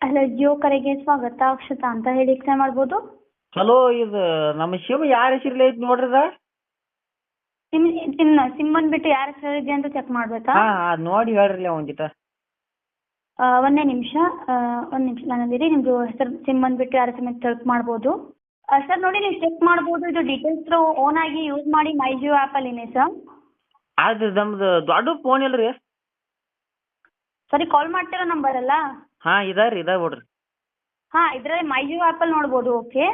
Hello Jio ಕರೆಗೆ ಸ್ವಾಗತ. ಅಕ್ಷತಾ ಅಂತ ಹೇಳಿ ಟ್ರೈ ಮಾಡ್ಬೋದು? ಹಲೋ ಇದು ನಮ್ಮ ಶಿವ ಯಾರ ಹೆಸರಲ್ಲಿ ಐತಿ ನೋಡ್ರಿ ಅದ? ಸಿಮ್ ಸಿಮ್ ಸಿಮ್ ಬಂದ್ಬಿಟ್ಟು ಯಾರ ಹೆಸರಿದೆ ಅಂತ ಚೆಕ್ ಮಾಡ್ಬೇಕಾ? ಹಾ ನೋಡಿ ಹೇಳ್ರಲ್ಲ ಆ, ಒಂದೇ ನಿಮಿಷ. ಒಂದು ನಿಮಿಷ ನಾನಂದಿರಿ ನಿಮ್ದು ಹೆಸರು ಸಿಮ್ ಬಂದ್ಬಿಟ್ಟು ಯಾರ ಹೆಸರು ಚೆಕ್ ಮಾಡ್ಬೋದು. ಸರ್ ನೋಡಿ ನೀವು ಚೆಕ್ ಮಾಡ್ಬೋದು ಇದು ಡೀಟೇಲ್ಸ್ ಓನ್ ಆಗಿ ಯೂಸ್ ಮಾಡಿ ಮೈ ಜಿಯೋ ಆ್ಯಪಲ್ಲಿನೇ ಸರ್ ಅದು ನಮ್ದು ದೊಡ್ಡ ಫೋನ್ ಇಲ್ರಿ. ಸರಿ ಕಾಲ್ ಮಾಡ್ತಿರೋ ನಂಬರ್ ಅಲ್ಲ? ಹಾ ಇದಾರಿ ಇದ ನೋಡ್ರಿ ಹಾ ಇದ್ರಲ್ಲಿ ಮೈ ಜಿಯೋ ಆ್ಯಪಲ್ಲಿ ನೋಡ್ಬೋದು ಓಕೆ?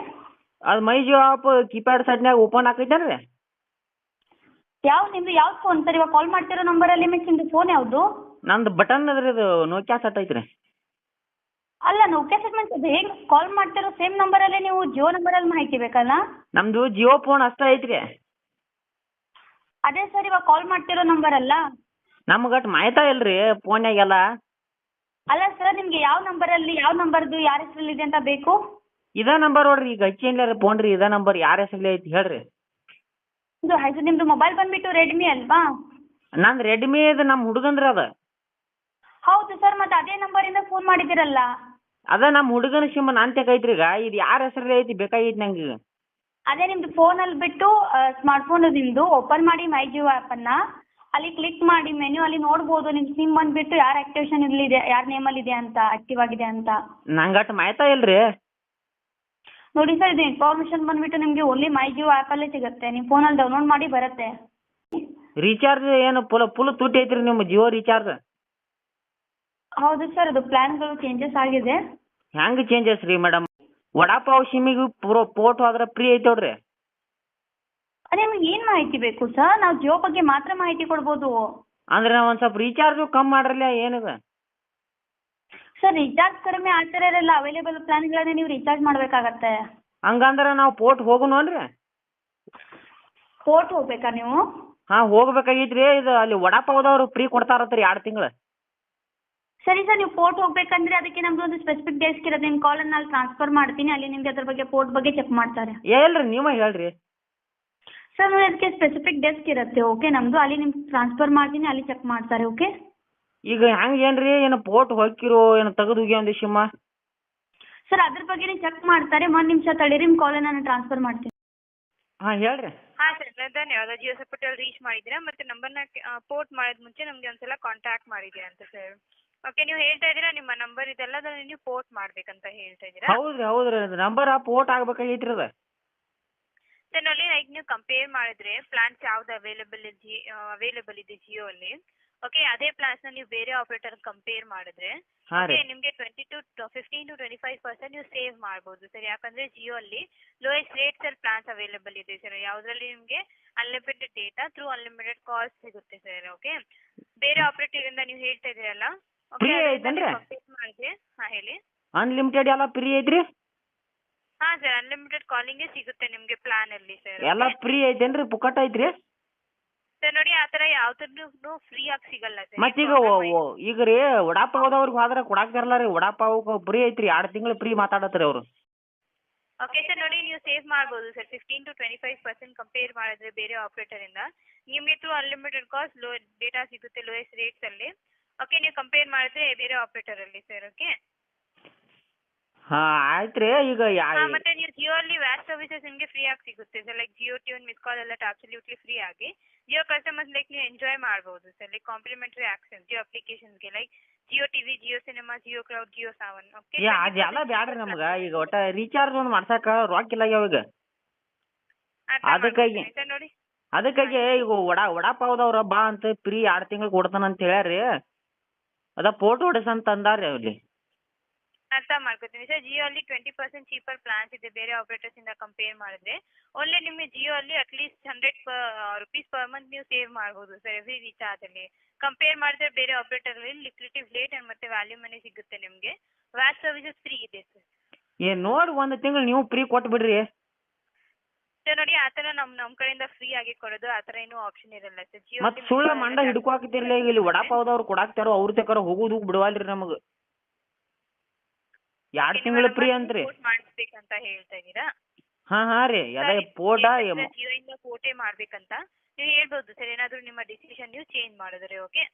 ಅದು ಮೈ ಜಿಯೋ ಆಪ್ ಕೀಪ್ಯಾಡ್ ಸೆಟ್ನ್ಯಾಗ ಓಪನ್ ಆಕೈತೇನ್ರಿ? ಯಾವ ನಿಮ್ದು ಯಾವ್ದು ಫೋನ್ ಸರ್? ಇವಾಗ ಕಾಲ್ ಮಾಡ್ತಿರೋ ನಂಬರಲ್ಲಿ ಮಿಸ್ ನಿಮ್ದು ಫೋನ್ ಯಾವುದು? ನಂದು ಬಟನ್ ಅದ್ರಿ ಇದು ನೋಕ್ಯಾ ಸೆಟ್ ಐತ್ರಿ. ಅಲ್ಲ ನೋಕಿಯಾ ಸೆಗ್ಮೆಂಟ್ ಅದು ಹೇಗೆ ಕಾಲ್ ಮಾಡ್ತಿರೋ ಸೇಮ್ ನಂಬರಲ್ಲೇ ನೀವು ಜಿಯೋ ನಂಬರಲ್ಲಿ ಮಾಹಿತಿ ಬೇಕಲ್ಲ? ನಮ್ದು ಜಿಯೋ ಫೋನ್ ಅಷ್ಟ ಐತ್ರಿ. ಅದೇ ಸರ್ ಇವಾಗ ಕಾಲ್ ಮಾಡ್ತಿರೋ ನಂಬರ್ ಅಲ್ಲ ನಮ್ಗಟ್ ಮಾಹಿತಾ ಇಲ್ರಿ ಫೋನ್ಯಾಗೆಲ್ಲ ಅಲ್ಲ ಸರ್ ನಿಮ್ಗೆ ಯಾವ ನಂಬರಲ್ಲಿ ಯಾವ ನಂಬರ್ದು ಯಾರ ಹೆಸರಲ್ಲಿ ಇದೆ ಅಂತ ಬೇಕು? ಇದೇ ನಂಬರ್ ನೋಡ್ರಿ ಈಗ ಹಚ್ಚಿನ್ಲಾರ ಫೋನ್ ರೀ ಇದೇ ನಂಬರ್ ಯಾರ ಹೆಸರಲ್ಲಿ ಐತಿ ಹೇಳ್ರಿ. ಇದು ಹೆಸರು ನಿಮ್ದು ಮೊಬೈಲ್ ಬಂದ್ಬಿಟ್ಟು ರೆಡ್ಮಿ ಅಲ್ವಾ? ನಂದು ರೆಡ್ಮಿ ಇದು ನಮ್ಮ ಹುಡುಗಂದ್ರ ಅದ. ಹೌದು ಸರ್ ಮತ್ತೆ ಅದೇ ನಂಬರಿಂದ ಫೋನ್ ಮಾಡಿದಿರಲ್ಲ ಅದ ನಮ್ಮ ಹುಡುಗನ ಸಿಮ್ ನಾನ್ ತೆಗೈತ್ರಿ ಈಗ ಇದು ಯಾರ ಹೆಸರಲ್ಲಿ ಐತಿ ಬೇಕಾಗೈತಿ ನಂಗೆ. ಈಗ ಅದೇ ನಿಮ್ದು ಫೋನಲ್ಲಿ ಬಿಟ್ಟು ಸ್ಮಾರ್ಟ್ಫೋನ್ ನಿಮ್ದು ಓಪನ್ ಮಾಡಿ ಮೈ ಜಿಯೋ ಆ್ಯಪನ್ನು ಅಲ್ಲಿ ಕ್ಲಿಕ್ ಮಾಡಿ ಮೆನ್ಯೂ ಅಲ್ಲಿ ನೋಡ್ಬೋದು. ನಿಮ್ ಸಿಮ್ ಬಂದ್ಬಿಟ್ಟು ಯಾರ ಆಕ್ಟಿವೇಶನ್ ನೇಮ್ ಯಾರ ನೇಮಲ್ಲಿದೆ ಅಂತ ಆಕ್ಟಿವ್ ಆಗಿದೆ ಅಂತ. ನಂಗಟ್ ಮಾಹಿತಾ ಇಲ್ರಿ. ನೋಡಿ ಸರ್ ಇದು ಇನ್ಫಾರ್ಮೇಷನ್ ಬಂದ್ಬಿಟ್ಟು ನಿಮಗೆ ಓನ್ಲಿ ಮೈ ಜಿಯೋ ಆ್ಯಪಲ್ಲೇ ಸಿಗುತ್ತೆ. ನಿಮ್ಮ ಫೋನಲ್ಲಿ ಡೌನ್ಲೋಡ್ ಮಾಡಿ ಬರುತ್ತೆ. ರೀಚಾರ್ಜ್ ಏನು ಫುಲ್ ಫುಲ್ ತುಟ್ಟಿ ಐತ್ರಿ ನಿಮ್ಮ ಜಿಯೋ ರೀಚಾರ್ಜ್ ಹೌದು ಸರ್ ಅದು ಪ್ಲಾನ್ಗಳು ಚೇಂಜಸ್ ಆಗಿದೆ. ಹೆಂಗ್ ಚೇಂಜಸ್ ರೀ ಮೇಡಮ್ ವಡಾಪಾವ್ ಸಿಮ್ಮಿಗೆ ಪೂರ ಪೋಟ್ ಹೋದ್ರೆ ಫ್ರೀ ಐತೆ ನೋಡ್ರಿ. ಅದೇ ನಿಮ್ಗೆ ಏನ್ ಮಾಹಿತಿ ಬೇಕು ಸರ್? ನಾವು ಜಿಯೋ ಬಗ್ಗೆ ಮಾತ್ರ ಮಾಹಿತಿ ಕೊಡ್ಬೋದು. ಅಂದ್ರೆ ನಾವು ಒಂದು ಸ್ವಲ್ಪ ರೀಚಾರ್ಜು ಕಮ್ಮಿ ಮಾಡ್ರಲ್ಲ ಏನಿದೆ ಸರ್ ರೀಚಾರ್ಜ್ ಕಡಿಮೆ ಆ ಥರ ಇರಲ್ಲ ಅವೈಲೇಬಲ್ ಪ್ಲಾನ್ಗಳನ್ನ ನೀವು ರೀಚಾರ್ಜ್ ಮಾಡಬೇಕಾಗತ್ತೆ. ಹಂಗಂದ್ರೆ ನಾವು ಪೋರ್ಟ್ ಹೋಗುಣಲ್ರಿ ಪೋರ್ಟ್ ಹೋಗ್ಬೇಕಾ ನೀವು? ಹಾ ಹೋಗ್ಬೇಕಾಗಿತ್ರಿ. ಇದು ಅಲ್ಲಿ ವಡಾಪಾವ್ದವ್ರು ಫ್ರೀ ಕೊಡ್ತಾರತ್ರಿ ಎರಡು ತಿಂಗಳು. ಸರಿ ಸರ್ ನೀವು ಪೋರ್ಟ್ ಹೋಗ್ಬೇಕಂದ್ರೆ ಅದಕ್ಕೆ ನಮ್ದು ಒಂದು ಸ್ಪೆಸಿಫಿಕ್ ಡೇಸ್ ಇರೋದು ನಿಮ್ಮ ಕಾಲ್ ನಾಲ್ ಟ್ರಾನ್ಸ್ಫರ್ ಮಾಡ್ತೀನಿ. ಅಲ್ಲಿ ನಿಮ್ಗೆ ಅದ್ರ ಬಗ್ಗೆ ಪೋರ್ಟ್ ಬಗ್ಗೆ ಚೆಕ್ ಮಾಡ್ತಾರೆ. ಏ ಇಲ್ರಿ ನೀವೇ ಹೇಳ್ರಿ. ಸರ್ ಅದಕ್ಕೆ ಸ್ಪೆಸಿಫಿಕ್ ಡೆಸ್ಕ್ ಇರುತ್ತೆ ಓಕೆ ನಮ್ಮದು ಅಲ್ಲಿ ನಿಮ್ಗೆ ಟ್ರಾನ್ಸ್ಫರ್ ಮಾಡ್ತೀನಿ ಅಲ್ಲಿ ಚೆಕ್ ಮಾಡ್ತಾರೆ ಓಕೆ ಈಗ ಹೆಂಗ್ ಏನ್ರಿ? ಏನು ಪೋರ್ಟ್ ಹೊಕ್ಕಿರೋ ಏನು ತೆಗೆದು ಹೋಗ್ಯ ಒಂದು ಸಿಮ್ಮ ಸರ್ ಅದ್ರ ಬಗ್ಗೆನೇ ಚೆಕ್ ಮಾಡ್ತಾರೆ ಒಂದು ನಿಮಿಷ ತಡೀರಿ ನಿಮ್ಮ ಕಾಲ್ ನಾನು ಟ್ರಾನ್ಸ್ಫರ್ ಮಾಡ್ತೀನಿ. ಹಾ ಹೇಳ್ರಿ. ಹಾ ಸರ್ ಧನ್ಯವಾದ. ಜಿಯೋ ಸಪೋರ್ಟಲ್ಲಿ ರೀಚ್ ಮಾಡಿದ್ದೀರಾ ನಂಬರ್ ನಂಬರ್ನ ಪೋರ್ಟ್ ಮಾಡೋದು ಮುಂಚೆ ನಮಗೆ ಒಂದ್ಸಲ ಕಾಂಟ್ಯಾಕ್ಟ್ ಮಾಡಿದ್ದೀರಾ ಅಂತ ಸರ್ ಓಕೆ ನೀವು ಹೇಳ್ತಾ ಇದ್ದೀರಾ ನಿಮ್ಮ ನಂಬರ್ ಇದೆಲ್ಲ ಅದನ್ನ ನೀವು ಪೋರ್ಟ್ ಮಾಡ್ಬೇಕಂತ ಹೇಳ್ತಾ ಇದ್ದೀರಾ? ಹೌದ್ರಿ ಹೌದ್ರಿ. ನಂಬರ್ ಪೋರ್ಟ್ ಆಗ್ಬೇಕಾಗೈತ್ರಿ ಅದು. ಸರ್ ನೋಡಿ ಲೈಕ್ ನೀವು ಕಂಪೇರ್ ಮಾಡಿದ್ರೆ ಪ್ಲಾನ್ಸ್ ಯಾವ್ದು ಅವೈಲೇಬಲ್ ಜಿ ಅವೈಲೇಬಲ್ ಇದೆ ಜಿಯೋ ಅಲ್ಲಿ. ಓಕೆ ಅದೇ ಪ್ಲಾನ್ಸ್ನ ನೀವು ಬೇರೆ ಆಪರೇಟರ್ ಕಂಪೇರ್ ಮಾಡಿದ್ರೆ ಹಾಂ ರೀ. ಓಕೆ ನಿಮಗೆ twenty to fifteen to twenty five percent ನೀವು ಸೇವ್ ಮಾಡ್ಬೋದು. ಸರ್ ಯಾಕಂದ್ರೆ ಜಿಯೋ ಅಲ್ಲಿ ಲೋಯೆಸ್ಟ್ ರೇಟ್ಸಲ್ಲಿ ಪ್ಲಾನ್ಸ್ ಅವೈಲೇಬಲ್ ಇದೆ ಸರ್. ಯಾವ್ದ್ರಲ್ಲಿ ನಿಮಗೆ unlimited data through unlimited calls ಸಿಗುತ್ತೆ ಸರ್ ಓಕೆ ಬೇರೆ ಆಪರೇಟರಿಂದ ನೀವು ಹೇಳ್ತಾ ಇದ್ದೀರಲ್ಲ Free ಐತೇನ್ರಿ? ಕಂಪೇರ್ ಮಾಡಿದ್ರೆ ಹಾಂ ಹೇಳಿ. ಅನ್ಲಿಮಿಟೆಡ್ ಎಲ್ಲ ಫ್ರೀ ಐತ್ರಿ? ಹಾಂ ಸರ್ ಅನ್ಲಿಮಿಟೆಡ್ ಕಾಲಿಂಗೇ ಸಿಗುತ್ತೆ ನಿಮಗೆ ಪ್ಲಾನಲ್ಲಿ ಸರ್ ಎಲ್ಲ ಫ್ರೀ ಐತೇನ್ರಿ? ಪುಕ್ಕಟ ಐತ್ರಿ? ಸರ್ ನೋಡಿ ಆ ಥರ ಯಾವ್ದನ್ನು ಫ್ರೀ ಆಗಿ ಸಿಗಲ್ಲ ಸರ್ ಮತ್ತೀಗ ಈಗ ರೀ ವಡಾಪಾವ್ದವ್ರಿಗೆ ಹೋದ್ರೆ ಕೊಡಾಕ್ತಾರಲ್ಲ ರೀ. ವಡಾಪಾವ್ ಫ್ರೀ ಐತ್ರಿ. ಎರಡು ತಿಂಗಳು ಫ್ರೀ ಮಾತಾಡತ್ರಿ ಅವರು. ಓಕೆ ಸರ್ ನೋಡಿ ನೀವು ಸೇವ್ ಮಾಡ್ಬೋದು sir fifteen to twenty five percent compare ಮಾಡಿದ್ರೆ ಬೇರೆ ಆಪ್ರೇಟರಿಂದ ನಿಮಗೆ through unlimited cost low data ಸಿಗುತ್ತೆ ಲೋಯೆಸ್ಟ್ ರೇಟ್ಸಲ್ಲಿ ಓಕೆ ನೀವು ಕಂಪೇರ್ ಮಾಡಿದ್ರೆ ಬೇರೆ ಆಪ್ರೇಟರಲ್ಲಿ ಸರ್ ಓಕೆ ಹಾಂ ಆಯ್ತ್ರಿ ಈಗ ಯಾ ಹಾಂ ಮತ್ತೆ ನೀವು ಜಿಯೋ ಅಲ್ಲಿ ವ್ಯಾಸ್ ಸರ್ವಿಸಸ್ ನಿಮಗೆ ಫ್ರೀ ಆಗಿ ಸಿಗುತ್ತೆ. Sir like Jio tune miss call ಎಲ್ಲ ಅಬ್ಸಲ್ಯೂಟ್ಲಿ ಫ್ರೀ ಆಗಿ. ಜಿಯೋ ಕಸ್ಟಮರ್ಸ್ ಲೈಕ್ ನೀವು ಎಂಜಾಯ್ ಮಾಡ್ಬೋದು. Sir like complimentary access Jio ಅಪ್ಲಿಕೇಶನ್ಸ್ಗೆ like Jio TV Jio cinema Jio cloud Jio Saavn okay ಏ ಅದೆಲ್ಲ ಬ್ಯಾಡ್ರಿ ನಮಗ. ಈಗ ಒಟ್ಟ ರೀಚಾರ್ಜ್ ಒಂದ್ ಮಾಡ್ಸಾಕ ರೊಕ್ಕ ಇಲ್ಲ ಆಗ್ಯಾವ ಈಗ ಅದಕ್ಕಾಗಿ- ಸರ್ ನೋಡಿ. ಅದಕ್ಕಾಗಿ ಈಗ ವಡಾ ವಡಾಪಾವ್ದವ್ರ ಬಾ ಅಂತ ಫ್ರೀ ಎರಡು ತಿಂಗಳು ಕೊಡ್ತಾನಂತ ಹೇಳ್ಯಾರಿ ಅದ ಫೋಟೋ ಹೊಡೆಸ್ ಅಂತ ಅಂದಾರ್ರಿ ಅಲ್ಲಿ ಅರ್ಥ ಮಾಡ್ಕೋತೀನಿ. ಸರ್ ಜಿಯೋ ಅಲ್ಲಿ ಟ್ವೆಂಟಿ ಪರ್ಸೆಂಟ್ ಚೀಪರ್ ಪ್ಲಾನ್ಸ್ ಇದೆ. ಬೇರೆ ಆಪರೇಟರ್ಸ್ ಇಂದ ಕಂಪೇರ್ ಮಾಡಿದ್ರೆ ಓನ್ಲಿ ನಿಮಗೆ ಜಿಯೋ ಅಲ್ಲಿ at least hundred rupees per month ನೀವು ಸೇವ್ ಮಾಡ್ಬೋದು ಸರ್ ಎವ್ರಿ ರೀಚಾರ್ಜ್ ಅಲ್ಲಿ. ಕಂಪೇರ್ ಮಾಡಿದ್ರೆ ಬೇರೆ ಆಪರೇಟರ್ ಅಲ್ಲಿ ಲಿಕ್ವಿಡಿಟಿ ರೇಟ್ ಅಂಡ್ ಮತ್ತೆ ವ್ಯಾಲ್ಯೂ ಮನಿ ಸಿಗುತ್ತೆ ನಿಮಗೆ. ವ್ಯಾಟ್ ಸರ್ವಿಸಸ್ ಫ್ರೀ ಇದೆ ಸರ್ ಏ ನೋಡಿ ಒಂದು ತಿಂಗಳು ನೀವು ಫ್ರೀ ಕೊಟ್ಟು ಬಿಡ್ರಿ. ಸರ್ ನೋಡಿ ಆ ಥರ ನಮ್ಮ ನಮ್ಮ ಕಡೆಯಿಂದ ಫ್ರೀ ಆಗಿ ಕೊಡೋದು ಆ ಥರ ಏನೂ ಆಪ್ಷನ್ ಇರಲ್ಲ ಸರ್ ಜಿಯೋ ಸುಳ್ಳು ಸುಳ್ಳ ಮಂಡ ಹಿಡ್ಕೊಳಕತ್ತಿರ್ಲಿ ಈಗ ಇಲ್ಲಿ ವಡಾಪಾವ್ದವ್ರು ಕೊಡಾಕ್ತಾರೋ ಅವ್ರ ತಕರ ಹೋಗುದು ಬಿಡವಲ್ರಿ ನಮಗೆ. ಎರಡು ತಿಂಗಳು ಫ್ರೀ ಅಂತ್ರಿ ಮಾಡಿಸ್ಬೇಕಂತ ಹೇಳ್ತಾ ಇದ್ದೀರಾ ಹಾ ಹಾ ರೀ ಅದೇ ಪೋಟ ಜಿಯೋ ಇಂದ ಫೋಟೇ ಮಾಡ್ಬೇಕಂತ ನೀವು ಹೇಳ್ಬೋದು ಸರ್ ಏನಾದ್ರು ನಿಮ್ಮ ಡಿಸಿಷನ್ ನೀವು ಚೇಂಜ್ ಮಾಡಿದ್ರೆ ಓಕೆ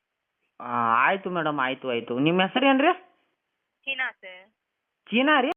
ಆಯ್ತು ಮೇಡಮ್ ಆಯ್ತು ಆಯ್ತು. ನಿಮ್ಮ ಹೆಸರು ಏನ್ರಿ? China sir. ಚೀನಾ ರೀ?